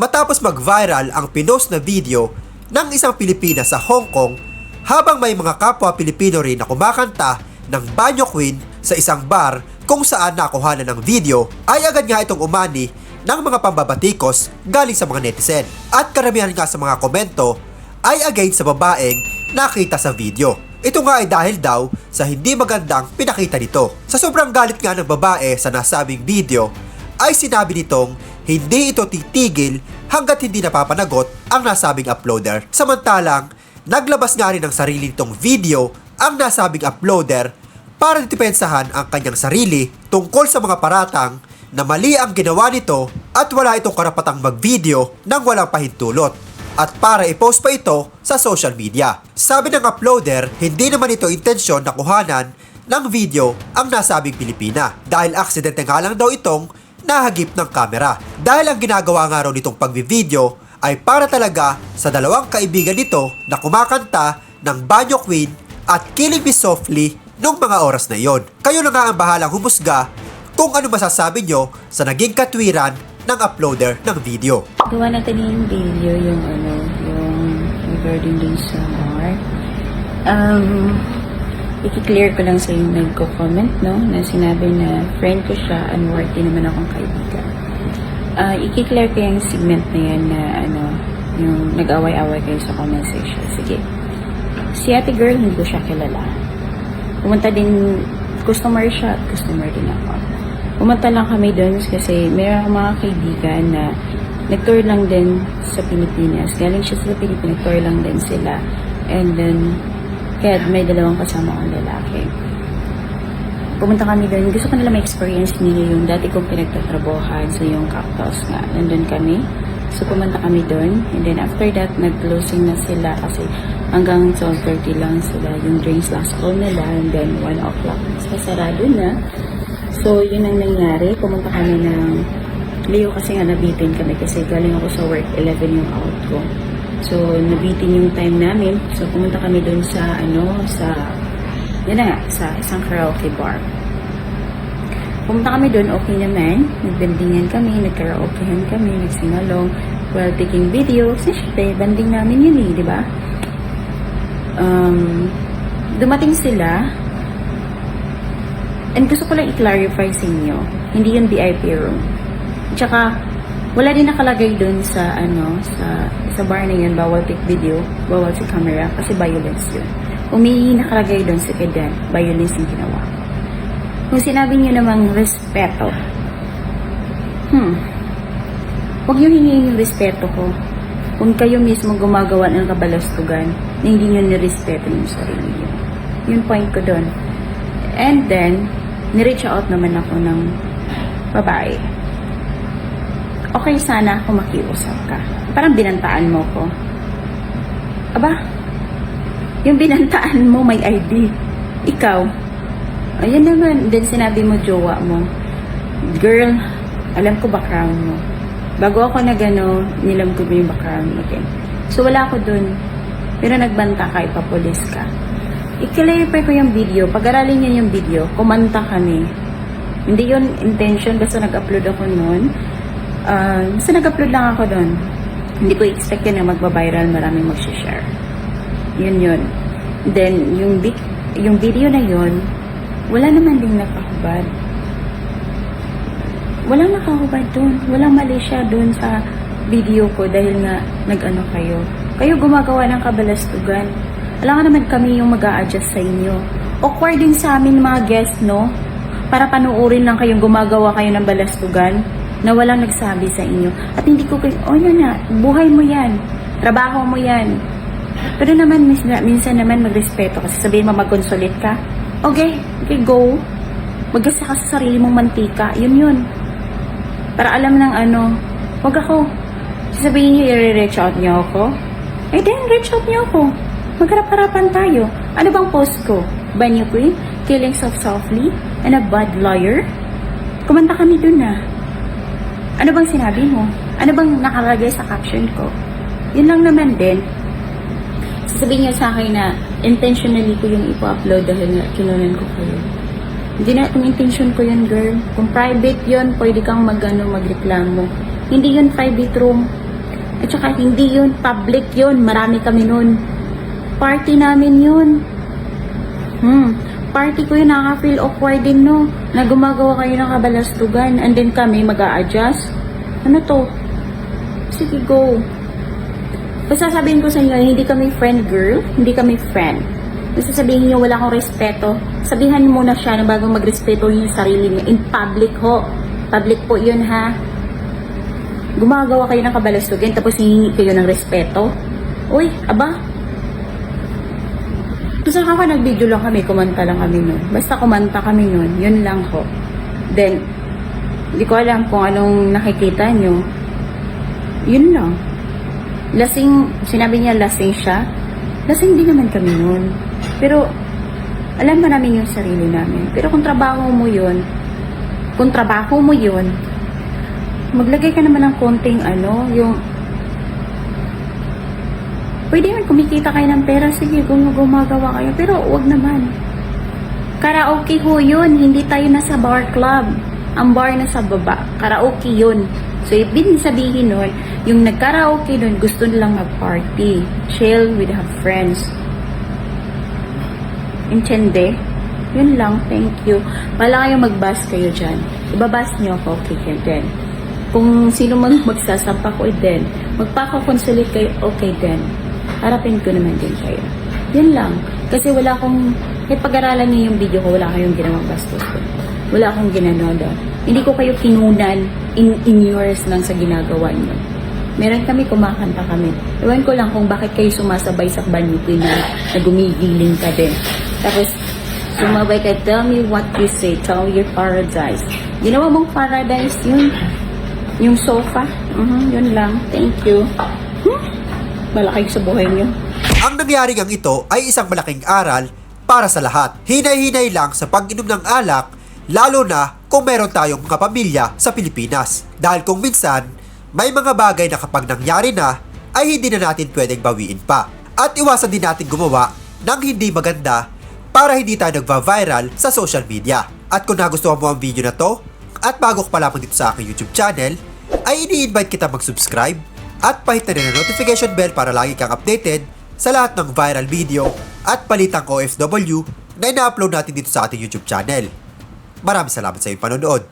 matapos mag-viral ang pinost na video ng isang Pilipina sa Hong Kong habang may mga kapwa Pilipino rin na kumakanta ng Banyo Queen sa isang bar kung saan nakuhanan ng video ay agad nga itong umani ng mga pambabatikos galing sa mga netizen. At karamihan nga sa mga komento ay against sa babaeng nakita sa video. Ito nga ay dahil daw sa hindi magandang pinakita nito. Sa sobrang galit nga ng babae sa nasabing video, ay sinabi nitong hindi ito titigil hanggat hindi napapanagot ang nasabing uploader. Samantalang, naglabas nga rin ng sarili nitong video ang nasabing uploader para depensahan ang kanyang sarili tungkol sa mga paratang na mali ang ginawa nito at wala itong karapatang mag-video nang walang pahintulot at para i-post pa ito sa social media. Sabi ng uploader, hindi naman ito intensyon na kuhanan ng video ang nasabing Pilipina dahil aksidente nga lang daw itong nahagip ng kamera. Dahil ang ginagawa nga raw nitong pagbivideo ay para talaga sa dalawang kaibigan nito na kumakanta ng Banyo Queen at Killing Me Softly nung mga oras na yon. Kayo na nga ang bahalang humusga kung ano masasabi nyo sa naging katwiran ng uploader ng video. Gawa natin yung video, yung ano, yung regarding dun sa bar. Um, i-clear ko lang sa yung nagko-comment, no, na sinabi na friend ko siya and worthy naman akong kaibigan. Uh, i-clear ko yung segment na yan na ano, yung nag-away-away kayo sa comment section. Sige. Si ate girl, hindi ko siya kilala. Pumunta din, customer siya customer din ako. Pumunta lang kami doon kasi meron akong mga kaibigan na nag-tour lang din sa Pilipinas. Galing siya sa Pilipinas, tour lang din sila. And then, kaya may dalawang kasama akong lalaki. Pumunta kami doon. Gusto ko nila ma-experience nila yung dati kong pinagtatrabuhan sa yung cactus nga. Nandun kami. So, pumunta kami doon. And then, after that, nag-closing na sila kasi hanggang 12.30 lang sila. Yung drinks last call nila. And then, 1 o'clock. So, sarado na. So, yun ang nangyari. Pumunta kami ng Leo kasi nga nabitin kami kasi galing ako sa work, 11 yung out ko. So, nabitin yung time namin. So, pumunta kami dun sa, ano, sa, yun na nga, sa isang karaoke bar. Pumunta kami dun, okay naman. Nagbandingan kami, nagkaraokehan kami, nagsingalong while taking video. Kasi syempre, banding namin yun eh, di ba? Um, dumating sila, and gusto ko lang i-clarify sa inyo, hindi yung VIP room. Tsaka, wala din nakalagay dun sa, ano, sa, sa bar na yun, bawal take video, bawal si camera, kasi violence yun. Umi nakalagay dun sa kedan, violence yung ginawa. Kung sinabi niyo namang respeto, hmm, huwag niyo hingin yung respeto ko. Kung kayo mismo gumagawa ng kabalastugan, na hindi niyo nirespeto yung sarili niyo. Yun point ko dun. And then, nireach out naman ako ng babae okay sana kung makiusap ka. Parang binantaan mo ko. Aba, yung binantaan mo may ID. Ikaw, ayan naman, then sinabi mo jowa mo, girl, alam ko background mo. Bago ako nagano, nilam ko yung background mo din. So wala ako dun. Pero nagbanta ka, ipapulis ka. I-clarify ko yung video. Pag-aralin niyo yung video, kumanta kami. Hindi yun intention, basta nag-upload ako noon. Uh, basta nag-upload lang ako doon. Hindi ko expect na magba-viral, maraming mag-share. Yun yun. Then, yung, vi- yung video na yun, wala naman ding nakahubad. Walang nakahubad doon. Walang mali siya doon sa video ko dahil nga nag-ano kayo. Kayo gumagawa ng kabalastugan. Alam nga naman kami yung mag adjust sa inyo. Awkward din sa amin mga guests, no? Para panuorin lang kayong gumagawa kayo ng balastugan na walang nagsabi sa inyo. At hindi ko kayo, oh yun na, buhay mo yan. Trabaho mo yan. Pero naman, minsan, minsan naman magrespeto kasi sabihin mo mag-consolate ka. Okay, okay, go. Magasa ka sa sarili mong mantika. Yun yun. Para alam ng ano, wag ako. Sasabihin niyo, i-reach out niyo ako. Eh then, reach out niyo ako. Magharap-harapan tayo. Ano bang post ko? Banyo Queen? Killing Soft Softly? And a Bad Lawyer? Kumanta kami dun na. Ano bang sinabi mo? Ano bang nakalagay sa caption ko? Yun lang naman din. Sasabihin niya sa akin na intentionally ko yung ipo-upload dahil nga kinunan ko kayo. Hindi na kung intention ko yun, girl. Kung private yun, pwede kang mag, ano, magreklamo. Hindi yun private room. At saka hindi yun, public yun. Marami kami nun. Party namin yun. Hmm. Party ko yun, nakaka-feel awkward din, no? Na gumagawa kayo ng kabalastugan. And then kami, mag adjust Ano to? Sige, go. Basta sabihin ko sa inyo, hindi kami friend girl, hindi kami friend. Basta sabihin niyo wala akong respeto. Sabihan niyo muna siya na bago magrespeto yung sarili niya. In public ho. Public po yun ha. Gumagawa kayo ng kabalastugan tapos hihingi kayo ng respeto. Uy, aba. Basta ako nag-video lang kami, kumanta lang kami nun. Basta kumanta kami nun, yun lang ho. Then, hindi ko alam kung anong nakikita nyo. Yun lang. Lasing, sinabi niya lasing siya. Lasing din naman kami nun. Pero, alam ba namin yung sarili namin. Pero kung trabaho mo yun, kung trabaho mo yun, maglagay ka naman ng konting ano, yung pwede naman kumikita kayo ng pera, sige, kung gumagawa kayo, pero wag naman. Karaoke ho yun, hindi tayo nasa bar club. Ang bar na sa baba, karaoke yun. So, ibig sabihin nun, yung nagkaraoke nun, gusto nilang mag-party. Chill with her friends. Intende? Yun lang, thank you. Wala kayong mag-bus kayo dyan. Ibabas niyo ako, okay din. Kung sino man magsasampa ko, din. Magpaka-consulate kayo, okay din. Harapin ko naman din kayo. Yun lang. Kasi wala akong, kahit pag-aralan niyo yung video ko, wala kayong ginawang bastos ko. Wala akong ginano doon. Hindi ko kayo kinunan in, in yours lang sa ginagawa niyo. Meron kami, kumakanta kami. Ewan ko lang kung bakit kayo sumasabay sa banyo ko na, na gumigiling ka din. Tapos, sumabay ka, tell me what you say, tell your paradise. Ginawa mong paradise yun. Yung sofa. Mhm, yun lang. Thank you. Malaki sa buhay niyo. Ang nangyari ang ito ay isang malaking aral para sa lahat. Hinay-hinay lang sa pag-inom ng alak, lalo na kung meron tayong mga pamilya sa Pilipinas. Dahil kung minsan, may mga bagay na kapag nangyari na, ay hindi na natin pwedeng bawiin pa. At iwasan din natin gumawa ng hindi maganda para hindi tayo nagva-viral sa social media. At kung nagustuhan mo ang video na to, at bago ka pa lamang dito sa aking YouTube channel, ay ini-invite kita mag-subscribe at pahit na notification bell para lagi kang updated sa lahat ng viral video at palitang OFW na ina-upload natin dito sa ating YouTube channel. Maraming salamat sa iyong panonood.